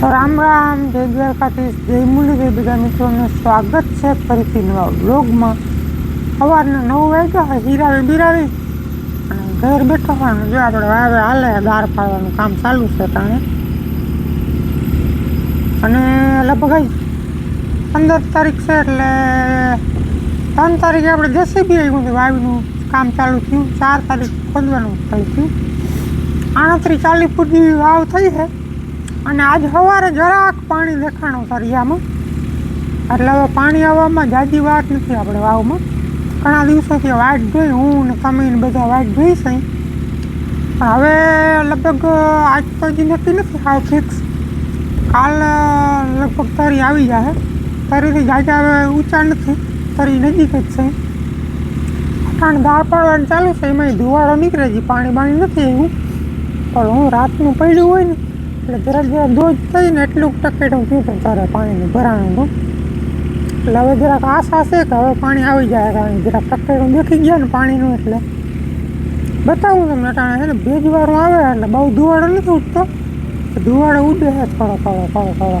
રામ રામ, જય દ્વારકાધીશ, જય મુરલીધર બધા મિત્રોનું સ્વાગત છે ફરીથી નવા બ્લોગમાં સવારના નવ વાગ્યા હીરાવી બિરાવી. અને ઘર બેઠો હોય જો આપણે વાવે હાલે બહાર પાડવાનું કામ ચાલુ છે તાણે. અને લગભગ પંદર તારીખ છે, એટલે ત્રણ તારીખે આપણે જેસીબી આવ્યું હતું વાવીનું કામ ચાલુ થયું. ચાર તારીખ ખોદવાનું ચાલુ થયું આણત્રીસ ચાલીસ ફૂટ જેવી વાવ થઈ છે. અને આજ સવારે જરાક પાણી દેખાણું સરિયામાં એટલે હવે પાણી આવવામાં જાજી વાત નથી આપણે વાવમાં. ઘણા દિવસોથી વાટ જોઈ હું ને તમે બધા વાટ જોઈ છે. પણ હવે લગભગ આજ તો હજી નક્કી નથી હાવ ફિક્સ કાલ લગભગ તરી આવી જશે તરીથી જાજા હવે ઊંચા નથી, તરી નજીક જ છે. કારણ દાળ પાડવાનું ચાલુ છે એમાં ધુવાળો નીકળે છે, પાણી બાણી નથી એવું પણ હું રાતનું પડ્યું હોય ને એટલે જરાક જરા દોજ થઈને એટલું ટકેટું થયું હતું તારે પાણીનું ભરાણું એટલે હવે જરાક આશા છે કે હવે પાણી આવી જાય, કારણ કે જરાક ટકેટું દેખી ગયા ને પાણીનું એટલે. બતાવું તમને, અટાણે છે ને, ભેજવાળું આવે એટલે બહુ ધુવાડો નથી ઉઠતો ધુવાડો ઉડે થોડો થોડો થોડો થોડો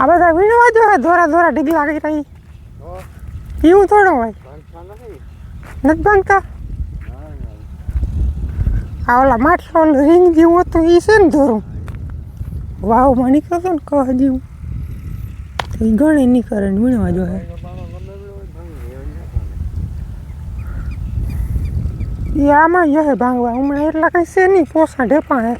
આ બધા વીણવા જો હે ધોરા ધોરા ઢીગલા કરી રહી એવું થોડું હોય. નથી બાંધતા? આ ઓલા માટલો રીંગ જેવું હતું એ છે ને ધોરું. વાવમાં નીકળતો ને કહ જેવું. એ ગણે નીકળે ને વીણવા જો હે એ આમાં યહે ભાંગવા. હમણાં એટલા કંઈ છે નહીં પોસા ઢેપા હે.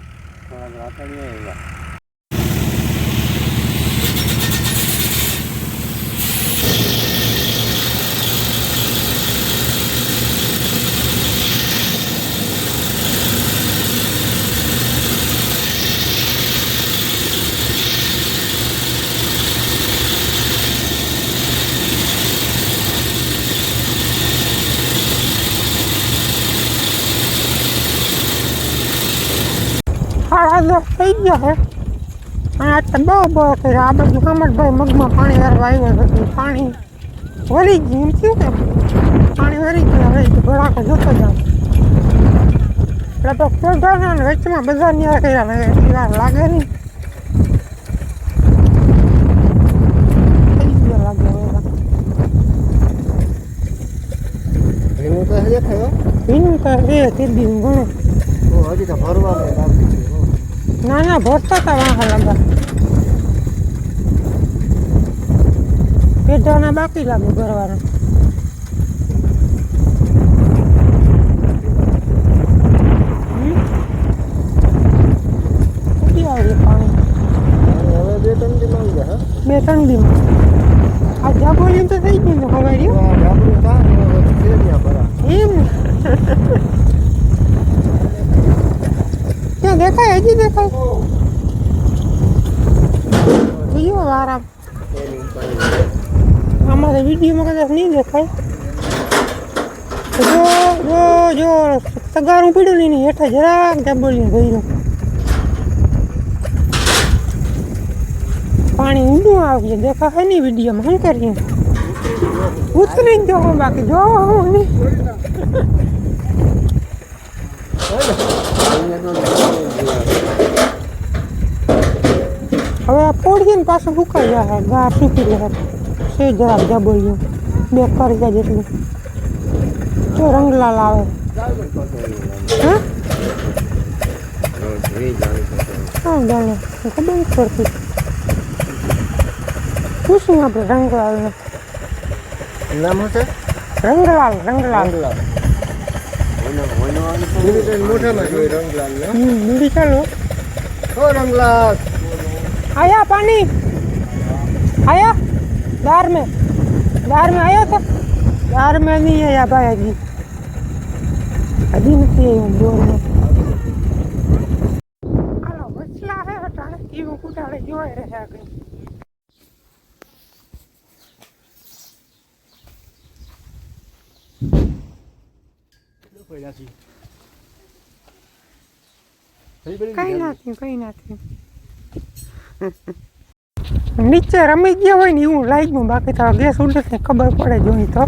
ગયા છે અને આજ તો બહુ બહુ કર્યા આ બાજુ કામતભાઈ મગમાં પાણી વાળવા આવ્યો હતું પાણી વળી ગયું એમ થયું કે પાણી વળી ગયું હવે તો ભડાકો જોતો જાઉં એટલે તો ખોદા ને વચમાં બધા ન્યા કર્યા ને એટલી વાર લાગે નહીં થઈ ગયો લાગે હવે તો. ભીનું તો હજી થયો ભીનું તો રે તે દી ઘણું તો હજી તો ભરવાનું બાકી છે હો. ના ના ભરતા હતા વાહ લાંબા. પેઢાના બાકી લાગે ભરવાના. બે ત્રણ દી આ જાગોલી તો થઈ ગયું ખબર એમ ને ત્યાં દેખાય હજી દેખાય જોયો આરામ એની પાણી આમાં તો વિડીયોમાં કદાચ નહીં દેખાય તો જો જો જો તગારું પીડ્યું નહીં હેઠા જરાક ડબોલીને ભર્યું પાણી ઊંડું આવી ગયું દેખાય નહીં વિડીયોમાં શું કરીએ ઉતરી જ જો બાકી જો હું નહીં હવે આ પોડીએ ને પાછું સુકાઈ જાય ગા સૂકી જાય છે જરાક ડબોલ્યું બે કરજા જેટલું. જો રંગલાલ આવે. હા? હા જાણે. ખબર નથી પડતી. પૂછ્યું આપણે રંગલાલને? નામ શું રંગલાલ રંગલાલ. રંગલાલ. મોઢામાં જોઈ રંગલાલ રંગલાલ. आया पानी आया दार में दार में आया था दार में नहीं आया भाई अभी अभी नहीं आई हूँ बोर में હાલો વચલા હે હટાણે એવું કુટાડે જોઈ રહ્યા કઈ કઈ નથી કઈ નથી નીચે રમી ગયા હોય ને એવું લાગ્યું. બાકી તો ગેસ ઉડે ને ખબર પડે જોઈ તો.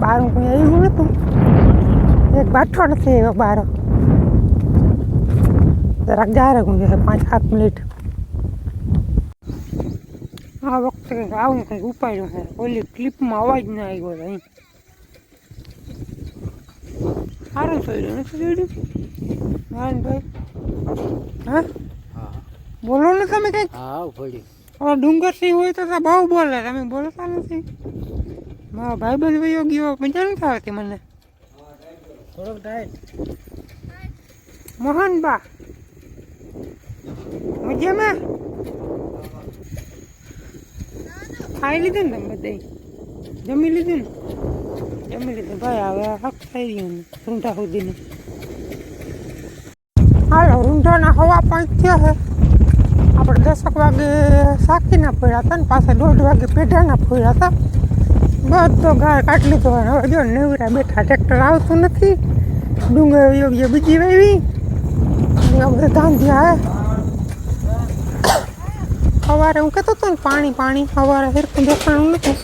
બહાર કોઈ આવ્યું નતું. એક બાઠો નથી આવ્યો બહાર જરાક જારે ગુંજે પાંચ સાત મિનિટ. આ વખતે કંઈક આવું કંઈક ઉપાડ્યું છે. ઓલી ક્લિપમાં અવાજ ના આવ્યો અહીં. સારું થયું નથી જોડ્યું નારાયણભાઈ? હા? બોલો ને તમે કંઈક. હા પડી ઓલો ડુંગર સિંહ હોય તો બહુ બોલે તમે બોલતા નથી. મારો ભાઈ બંધ વયો ગયો મજા નથી આવતી મને. થોડોક ટાઈટ મોહનબા. મજામાં? ખાઈ લીધું ને તમે બધે? જમી લીધું ને? જમી લીધું. ભાઈ હવે હક થઈ ગયું ને રૂંઢા સુધીને. હાલો રૂંઢાના હવા પાંચ થયા છે. આપણે દસક વાગે સાકીના ફોડ્યા હતા ને પાછા દોઢ વાગે પેઢાના ફોડ્યા હતા બધો ગાય કાઢી લીધો અને હવે જો નવરા બેઠા ટ્રેક્ટર આવતું નથી ડુંગર યોગ્ય બીજી વાવી એવા બધા ધાંધ્યા હે સવારે હું કહેતો હતો ને પાણી પાણી સવારે હેરખું દેખાણું નથી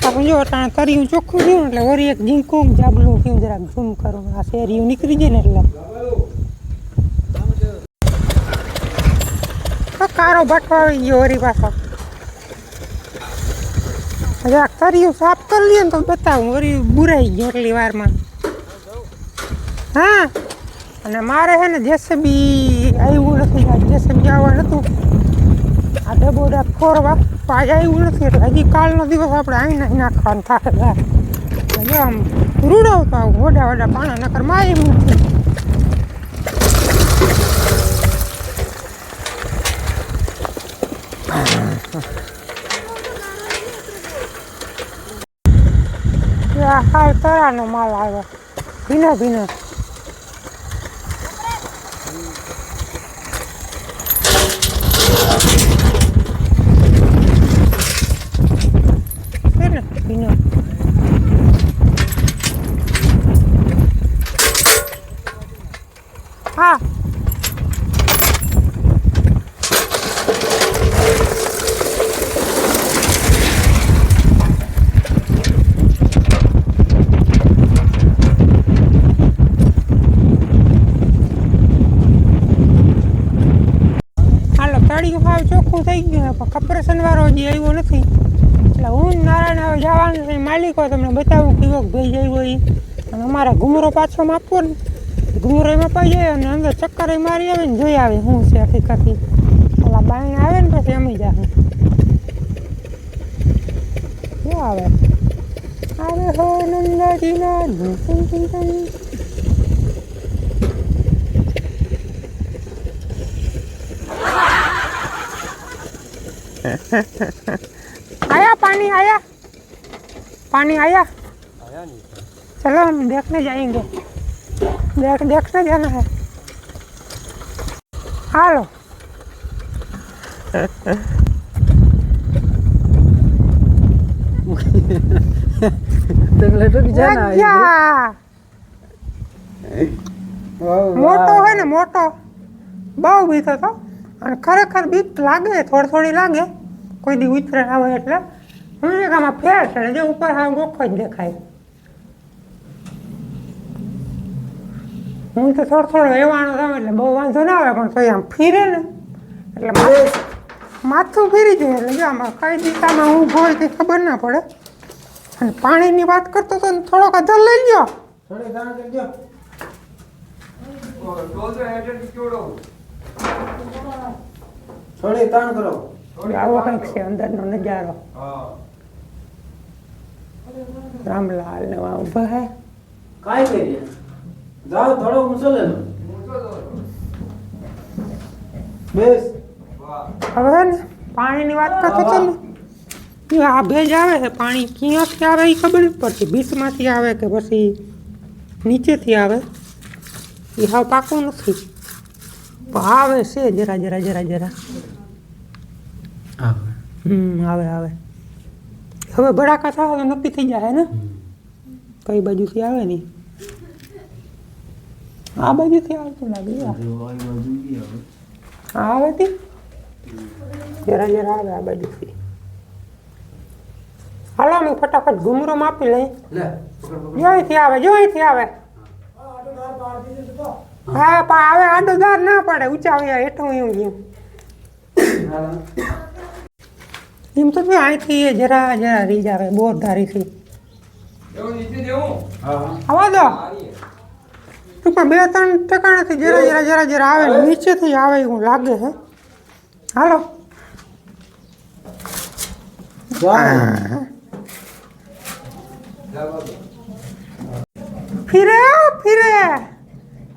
આપણે જો અટાણે તરિયું ચોખ્ખું થયું ને એટલે વળી એક ઝીંકું જાબલું થયું જરાક ઝૂમ કરું આ શેરીયું નીકળી જાય ને એટલે કારો ભટકો આવી ગયો વળી પાછો. જરાક તરિયું સાફ કરી લઈએ ને તો બતાવું. વળી બુરાઈ ગયો એટલી વારમાં. હા? અને મારે છે ને જેસીબી આવ્યું નથી. આ જેસીબી આવવા નતું. આ ડબોડા ફોરવા આજે આવ્યું નથી. એટલે હજી કાલનો દિવસ આપણે નહીં નાખવાનું થાય. આમ રૂડાવતા આવું વડા વડા પાણા, નકર મારી નથી આ તળાનો માલ આવ્યો. ભીનો ભીનો. હાવ ચોખ્ખું થઈ ગયું છે પણ કપરેશન વાળો હજી આવ્યો નથી એટલે હું ને નારાયણ હવે જવાનું છે માલિકો તમને બતાવું કેવો ભેજ આવ્યો એ અને અમારે ઘુમરો પાછો આપવો ને ઘુમરો એમાં પાઈ જાય અને અંદર ચક્કર એ મારી આવે ને જોઈ આવે શું છે હકીકતી ઓલા બાઈને આવે ને પછી અમી જાય શું આવે આવે હો નંદાજીના आया पानी आया पानी आया આયા નહીં चलो हम देखने जाएंगे देख देखने जाना है हालो તંગલે તો લગ જા. મોટો હોય ને મોટો બહુ બીક હતો અને ખરેખર બીક લાગે થોડી થોડી લાગે. કોઈ દી ઉતરે આવે એટલે. હું એક આમાં ફેર છે જે ઉપર હા ગોખો જ દેખાય. હું તો થોડો થોડો એવાનો તમે એટલે બહુ વાંધો ના આવે પણ તો આમ ફીરે ને. એટલે માથું- માથું ફેરી જાય એટલે જો આમાં કઈ દિશામાં હું હોય તે ખબર ના પડે. અને પાણીની વાત કરતો તો થોડોક અધર લઈ લ્યો. થોડી થોડી તાણ કરો આવો કંઈક છે અંદરનો નજારો હા રામલાલ ને વા ઊભા હે કાંઈ કરીએ જાઓ થોડો ઊંચો લે લો. બેસ હવે ને પાણીની વાત કરતો હતો ને એ આ ભેજ આવે છે પાણી ક્યાંથી આવે એ ખબર નથી પડતી બીચમાંથી આવે કે પછી નીચેથી આવે એ હાવ પાકું નથી પણ આવે છે જરા જરા જરા જરા. હમ આવે આવે. હવે ભડાકા થાય તો નક્કી થઈ જાય ને? કઈ બાજુથી આવે નહીં? આ બાજુથી આવતું લાગે. આવે. તી? જરા જરા આવે આ બાજુથી. હાલો હું ફટાફટ ઘૂમરો માપી લઈ જોઈથી આવે જોઈથી આવે. હા, પણ હવે આડો દાર ના પડે ઉંચા હેઠું એવું ગયું એમ તો અહીંથી જરા જરા રીજ આવે, બોર ધારીથી. હા આવા દો પણ બે ત્રણ ટકાણાથી જરા જરા જરા જરા આવે નીચેથી આવે એવું લાગે છે. હાલો. ફિરે ફિરે.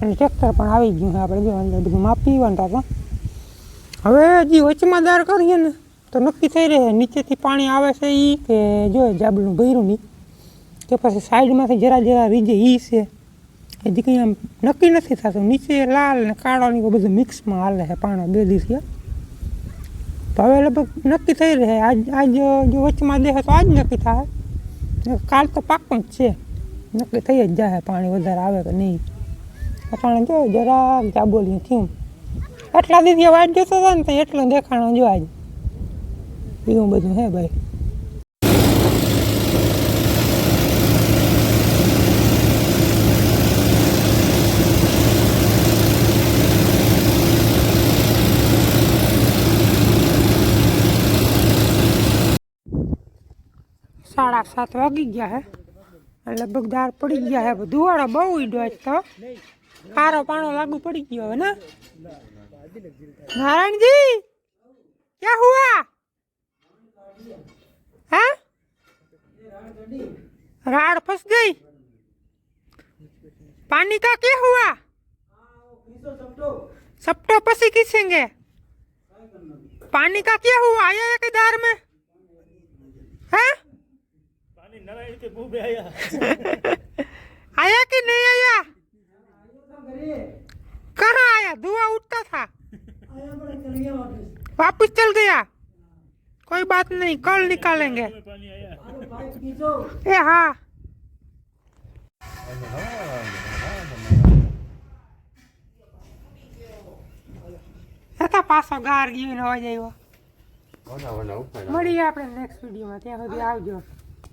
અને ટ્રેક્ટર પણ આવી ગયું છે આપણે જો અંદર બધું માપી વંટા હતા હવે હજી વચમાં દાર કરીએ ને તો નક્કી થઈ રહે નીચેથી પાણી આવે છે એ કે જો જાબલું ભર્યું નહીં કે પછી સાઈડમાંથી જરા જરા રીજે ઈ છે હજી કંઈ આમ નક્કી નથી થતું નીચે લાલ ને કાળો ને એવું બધું મિક્સમાં હાલે છે પાણી બે દિવસથી તો હવે લગભગ નક્કી થઈ રહે આજ આજ જો વચમાં દેખે તો આજ નક્કી થાય ને કાલ તો પાકું જ છે નક્કી થઈ જ જાય પાણી વધારે આવે કે નહીં અટાણે જો જરાક જાબોલી થયું એટલા દીધી વાટ જોતો હતો ને તો એટલું દેખાણો જો આજ એવું બધું હે ભાઈ સાડા સાત વાગી ગયા હે અને લગભગ દાળ પડી ગયા હે ધુવાડો બહુ ઈડો આજ તો કારો પાણો લાગુ પડી ગયો હવે ને नारायण जी क्या हुआ हैं राड फंस गई पानी का क्या हुआ सपटो पसी खींचेंगे पानी का क्या हुआ आया एक दार में हैं आया कोई बात नहीं कल निकालेंगे ए हाँ હતા પાછો ગાર ગયો ને અવાજ આવ્યો મળીએ આપણે નેક્સ્ટ વિડીયોમાં ત્યાં સુધી આવજો